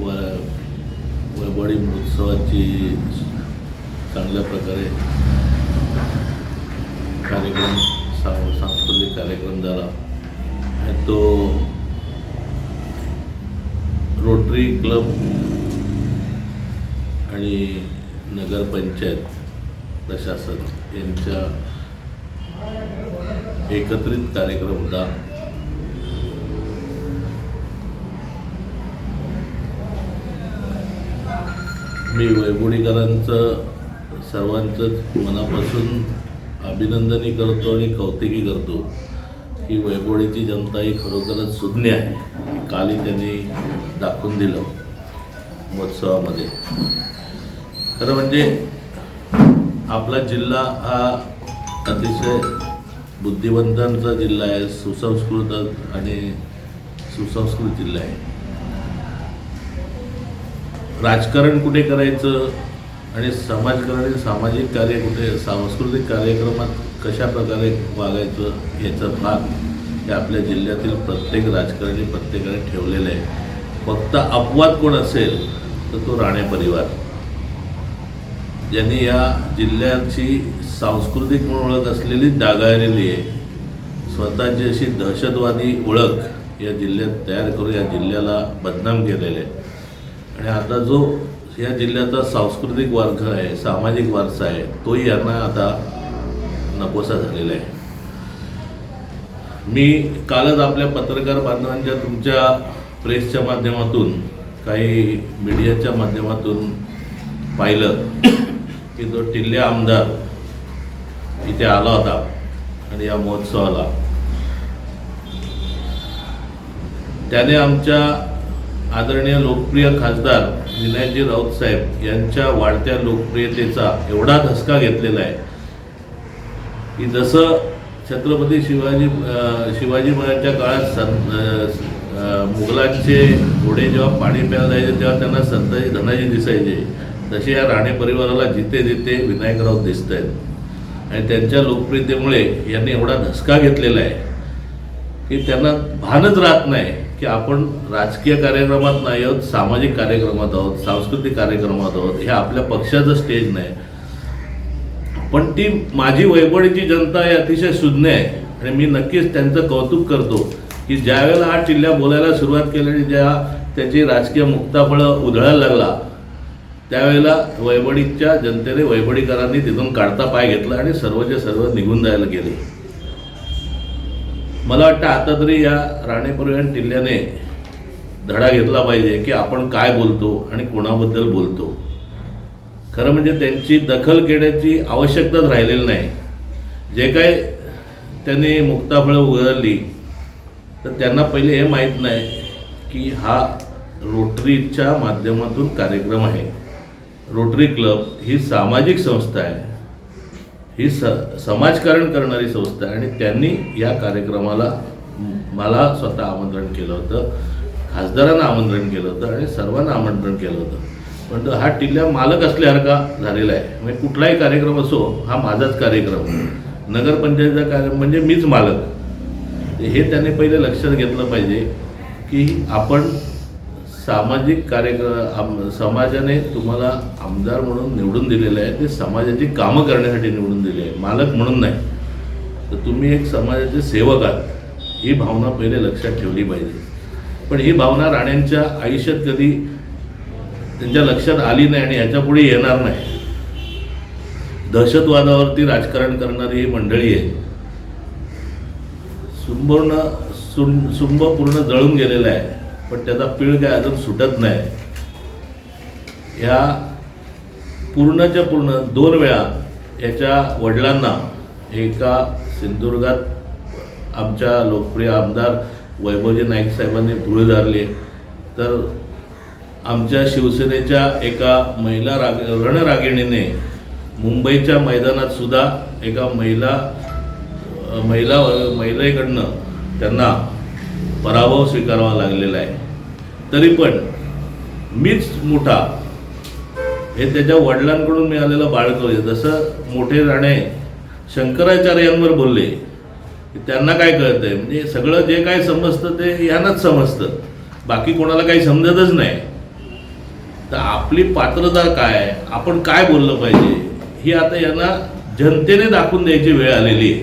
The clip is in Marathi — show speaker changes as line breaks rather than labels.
व महोत्सवाची चांगल्या प्रकारे कार्यक्रम सा सांस्कृतिक कार्यक्रम झाला. आणि तो रोटरी क्लब आणि नगरपंचायत प्रशासन यांच्या एकत्रित कार्यक्रम होता. मी वैभवडीकरांचं सर्वांचंच मनापासून अभिनंदनही करतो आणि कौतुकही करतो. की वैभवडीची जनता ही खरोखरच सुज्ञ आहे. कालही त्यांनी दाखवून दिलं महोत्सवामध्ये. खरं म्हणजे आपला जिल्हा हा अतिशय बुद्धिवंतांचा जिल्हा आहे सुसंस्कृत आणि सुसंस्कृत जिल्हा आहे. राजकारण कुठे करायचं? आणि समाजकारण सामाजिक कार्य कुठे? सांस्कृतिक कार्यक्रमात कशा प्रकारे वागायचं? याचा भाग हे आपल्या जिल्ह्यातील प्रत्येक राजकारणी प्रत्येकाने ठेवलेलं आहे. फक्त अपवाद कोण असेल तर तो राणे परिवार. ज्यांनी या जिल्ह्याची सांस्कृतिक म्हणून ओळख असलेली डागाळलेली आहे स्वतःची अशी दहशतवादी ओळख या जिल्ह्यात तयार करून या जिल्ह्याला बदनाम केलेले आहे. आणि आता जो या जिल्ह्याचा सांस्कृतिक वारसा आहे सामाजिक वारसा आहे तोही यांना आता नकोसा झालेला आहे. मी कालच आपल्या पत्रकार बांधवांच्या तुमच्या प्रेसच्या माध्यमातून काही मीडियाच्या माध्यमातून पाहिलं की जो टिल्ले आमदार इथे आला होता आणि या महोत्सवाला. त्याने आमच्या आदरणीय लोकप्रिय खासदार विनायकजी राऊत साहेब यांच्या वाढत्या लोकप्रियतेचा एवढा धसका घेतलेला आहे की जसं छत्रपती शिवाजी शिवाजी महाराजांच्या काळात सं मुघलांचे घोडे जेव्हा पाणी प्यायला जायचे तेव्हा त्यांना संताजी धनाजी दिसायचे. तसे या राणे परिवाराला जिथे जिथे विनायकराव दिसत आहेत. आणि त्यांच्या लोकप्रियतेमुळे यांनी एवढा धसका घेतलेला आहे की त्यांना भानच राहत नाही. की आपण राजकीय कार्यक्रमात नाही आहोत सामाजिक कार्यक्रमात आहोत सांस्कृतिक कार्यक्रमात आहोत हे आपल्या पक्षाचं स्टेज नाही. पण ती माझी वैभवडीची जनता ही अतिशय सुज्ञ आहे. आणि मी नक्कीच त्यांचं कौतुक करतो की ज्यावेळेला हा टिल्ल्या बोलायला सुरुवात केली आणि ज्या त्याची राजकीय मुक्ताफळं उधळायला लागला त्यावेळेला वैभवडीच्या जनतेने वैभवडीकरांनी तिथून काढता पाय घेतला आणि सर्वच्या सर्व निघून जायला गेले. मला वाटतं आता तरी या राणे परिवार धडा घेतला पाहिजे की आपण काय बोलतो आणि कोणाबद्दल बोलतो. खरं म्हणजे त्यांची दखल घेण्याची आवश्यकताच राहिलेली नाही. जे काय त्यांनी मुक्ताफळं उघडली तर त्यांना पहिले हे माहीत नाही की हा रोटरीच्या माध्यमातून कार्यक्रम आहे. रोटरी क्लब ही सामाजिक संस्था आहे. ही स समाजकारण करणारी संस्था आहे आणि त्यांनी या कार्यक्रमाला मला स्वतः आमंत्रण केलं होतं खासदारांना आमंत्रण केलं होतं आणि सर्वांना आमंत्रण केलं होतं. पण हा टिल्ल्या मालक असल्यासारखा झालेला आहे. म्हणजे कुठलाही कार्यक्रम असो हा माझाच कार्यक्रम नगरपंचायतीचा कार्यक्रम म्हणजे मीच मालक. हे त्याने पहिले लक्षात घेतलं पाहिजे की आपण सामाजिक कार्यक्रम आम समाजाने तुम्हाला आमदार म्हणून निवडून दिलेलं आहे. ते समाजाची कामं करण्यासाठी निवडून दिले आहे. मालक म्हणून नाही. तर तुम्ही एक समाजाचे सेवक आहात. ही भावना पहिले लक्षात ठेवली पाहिजे. पण ही भावना राण्यांच्या आयुष्यात कधी त्यांच्या लक्षात आली नाही आणि याच्यापुढे येणार नाही. दहशतवादावरती राजकारण करणारी ही मंडळी आहे. संपूर्ण सुं सुंब पूर्ण जळून गेलेलं आहे. पण त्याचा पीळ काय अजून सुटत नाही. या पूर्णच्या पूर्ण दोन वेळा याच्या वडिलांना एका सिंधुदुर्गात आमच्या लोकप्रिय आमदार वैभवजी नाईक साहेबांनी धुळे धरले. तर आमच्या शिवसेनेच्या एका महिला राग रणरागिणीने मुंबईच्या मैदानात सुद्धा एका महिला महिला महिलेकडनं त्यांना पराभव स्वीकारावा लागलेला आहे. तरी पण मीच मोठा हे त्याच्या वडिलांकडून मिळालेलं बाळकं आहे जसं मोठे राणे शंकराचार्यांवर बोलले की त्यांना काय कळतं आहे म्हणजे सगळं जे काय समजतं ते यांनाच समजतं. बाकी कोणाला काही समजतच नाही. तर आपली पात्रता काय आपण काय बोललं पाहिजे? ही आता यांना जनतेने दाखवून द्यायची वेळ आलेली आहे.